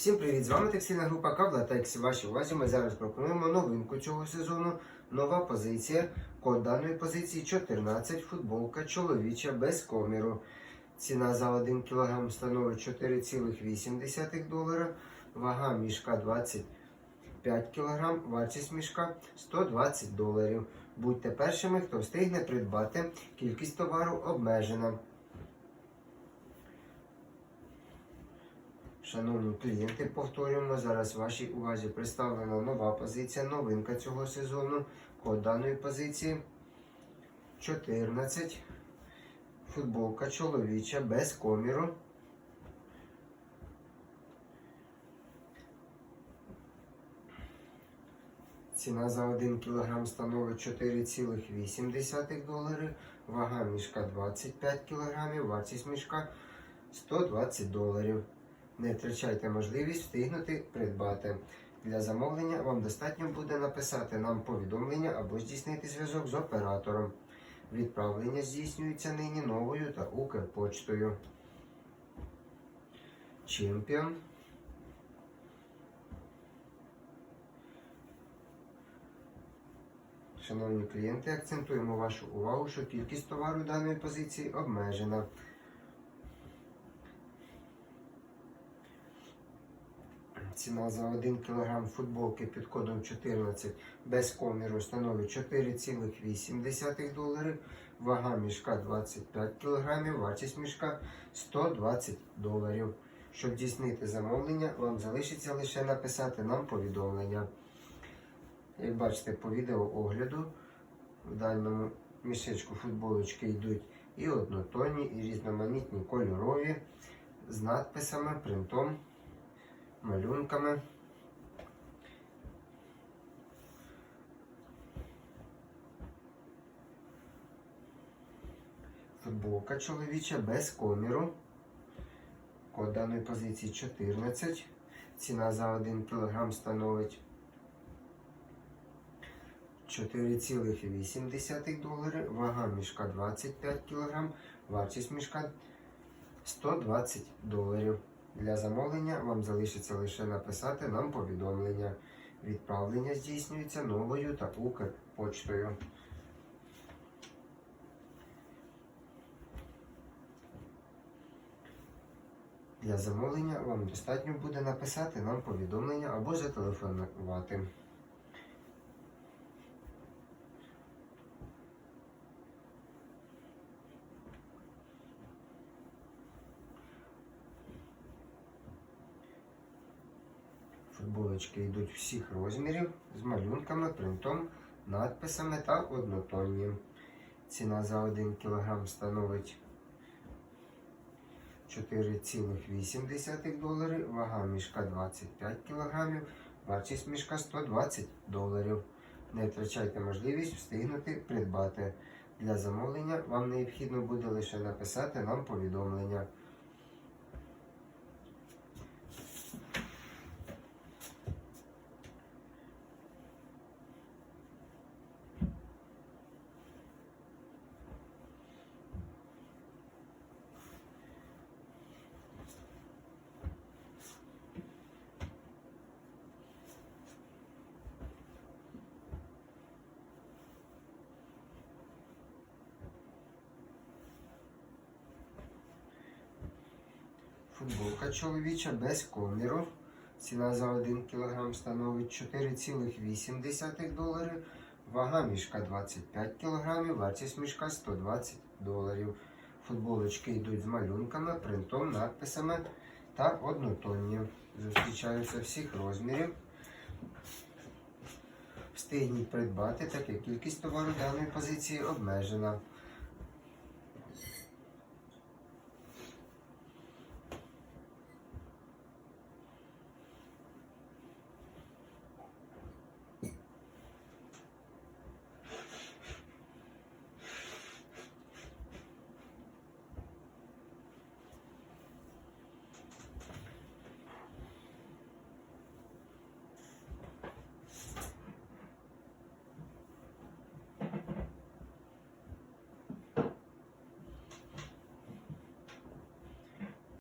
Всім привіт! З вами текстильна група Кавла Текс. Вашій увазі ми зараз пропонуємо новинку цього сезону. Нова позиція. Код даної позиції 14. Футболка чоловіча без коміру. Ціна за 1 кг становить 4,8 долара. Вага мішка 25 кг. Вартість мішка 120 доларів. Будьте першими, хто встигне придбати. Кількість товару обмежена. Шановні клієнти, повторюємо, зараз вашій увазі представлена нова позиція, новинка цього сезону. Код даної позиції 14. Футболка чоловіча без коміру. Ціна за 1 кг становить 4,8 долари. Вага мішка 25 кг, вартість мішка 120 доларів. Не втрачайте можливість встигнути придбати. Для замовлення вам достатньо буде написати нам повідомлення або здійснити зв'язок з оператором. Відправлення здійснюється нині новою та Укрпочтою. Чемпіон. Шановні клієнти, акцентуємо вашу увагу, що кількість товару даної позиції обмежена. Ціна за 1 кг футболки під кодом 14 без коміру становить 4,8 доларів. Вага мішка 25 кг, вартість мішка 120 доларів. Щоб здійснити замовлення, вам залишиться лише написати нам повідомлення. Як бачите по відео огляду, в даному мішечку футболочки йдуть і однотонні, і різноманітні кольорові з надписами, принтом малюнками. Футболка чоловіча без коміру. Код даної позиції 14. Ціна за 1 кг становить 4,8 долари. Вага мішка 25 кг. Вартість мішка 120 доларів. Для замовлення вам залишиться лише написати нам повідомлення. Відправлення здійснюється новою та Укрпочтою. Для замовлення вам достатньо буде написати нам повідомлення або зателефонувати. Футболочки йдуть всіх розмірів з малюнками, принтом, надписами та однотонні. Ціна за 1 кг становить 4,8 доларів, вага мішка 25 кг, вартість мішка 120 доларів. Не втрачайте можливість встигнути придбати. Для замовлення вам необхідно буде лише написати нам повідомлення. Футболка чоловіча без коміру. Ціна за 1 кг становить 4,8 доларів. Вага мішка 25 кг, вартість мішка 120 доларів. Футболочки йдуть з малюнками, принтом, надписами та однотонні. Зустрічаються всіх розмірів. Встигніть придбати, так як кількість товару даної позиції обмежена.